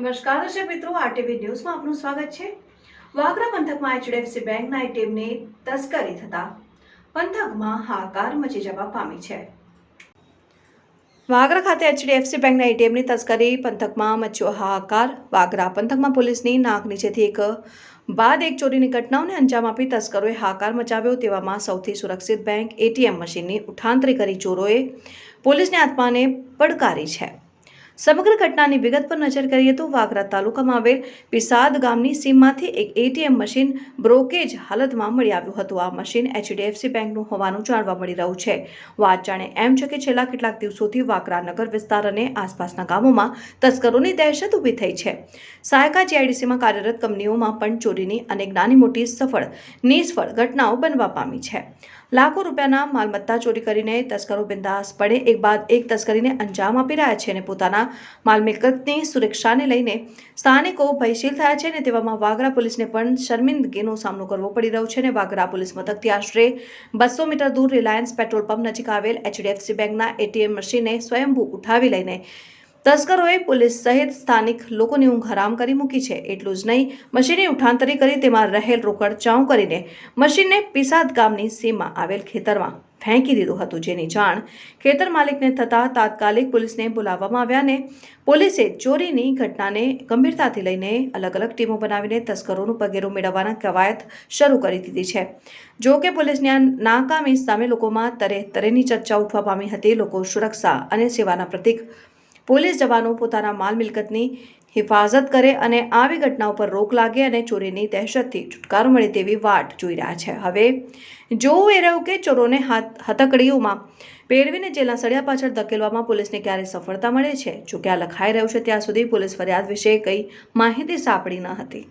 નમસ્કાર દર્શક મિત્રો, આરટીવી ન્યૂઝમાં આપનું સ્વાગત છે. વાગરા પંથકમાં એચડીએફસી બેંકના એટીએમને તસ્કરી થતા પંથકમાં હાહાકાર મચી જવા પામી છે. વાગરા ખાતે એચડીએફસી બેંકના એટીએમની તસ્કરી પંથકમાં મચ્યો હાહાકાર. વાગરા પંથકમાં પોલીસની નાક નીચેથી એક બાદ એક ચોરીની ઘટનાઓને અંજામ આપી તસ્કરોએ હાકાર મચાવ્યો. તેવામાં સૌથી સુરક્ષિત બેંક એટીએમ મશીનની ઉઠાંતરી કરી ચોરોએ પોલીસની આત્માને પડકારી છે. સમગ્ર ઘટનાની વિગત પર નજર કરીએ તો વાગરા તાલુકામાં આવેલ પિસાદ ગામની સીમમાંથી એક એટીએમ મશીન બ્રોકેજ હાલતમાં મળી આવ્યું હતું. આ મશીન એચડીએફસી બેંકનું હોવાનું જાણવા મળી રહ્યું છે. વાત જાણે એમ છે કે છેલ્લા કેટલાક દિવસોથી વાગરા નગર વિસ્તાર અને આસપાસના ગામોમાં તસ્કરોની દહેશત ઊભી થઈ છે. સહાયકા જીઆઈડીસીમાં કાર્યરત કંપનીઓમાં પણ ચોરીની અનેક નાની મોટી સફળ, નિષ્ફળ ઘટનાઓ બનવા પામી છે. લાખો રૂપિયાના માલમત્તા ચોરી કરીને તસ્કરો બિંદાસ પડે. એક બાદ એક તસ્કરીને અંજામ આપી રહ્યા છે અને પોતાના માલ મિલકતની સુરક્ષાને લઈને સ્થાનિકો ભયશીલ થયા છે અને તેવામાં વાગરા પોલીસને પણ શર્મિંદગીનો સામનો કરવો પડી રહ્યો છે અને વાગરા પોલીસ મથકથી આશરે બસો મીટર દૂર રિલાયન્સ પેટ્રોલ પંપ નજીક આવેલ એચડીએફસી બેંકના એટીએમ મશીને સ્વયંભૂ ઉઠાવી લઈને તસ્કરોએ પોલીસ સહિત સ્થાનિક લોકોની ઊંઘ હરામ કરી મૂકી છે. એટલું જ નહીં, મશીનની ઉઠાંતરી કરી તેમાં રહેલ રોકડ ચાઉ કરીને મશીનને પિસાદ ગામની સીમમાં આવેલ ખેતરમાં ફેંકી દીધું હતું. જેની જાણ ખેતર માલિકને થતાં તાત્કાલિક પોલીસને બોલાવવામાં આવ્યા અને પોલીસે ચોરીની ઘટનાને ગંભીરતાથી લઈને અલગ અલગ ટીમો બનાવીને તસ્કરોનું પગેરું મેળવવાના કવાયત શરૂ કરી દીધી છે. જો કે પોલીસની આ નાકામી સામે લોકોમાં તરે તરેની ચર્ચા ઉઠવા પામી હતી. લોકો સુરક્ષા અને સેવાના પ્રતિક પોલીસ જવાનો પોતાના માલ મિલકતની હિફાજત કરે અને આવી ઘટના ઉપર રોક લાગે અને ચોરીની દહેશતથી છુટકારો મળે તેવી વાટ જોઈ રહ્યા છે. હવે જોવું એ રહ્યું કે ચોરોને હાથ, હથકડીઓમાં પેરવીને જેલના સળિયા પાછળ ધકેલવામાં પોલીસને ક્યારે સફળતા મળે છે? જો કે આ લખાઈ રહ્યું છે, ત્યાં સુધી પોલીસ ફરિયાદ વિશે કંઈ માહિતી સાંપડી ન હતી.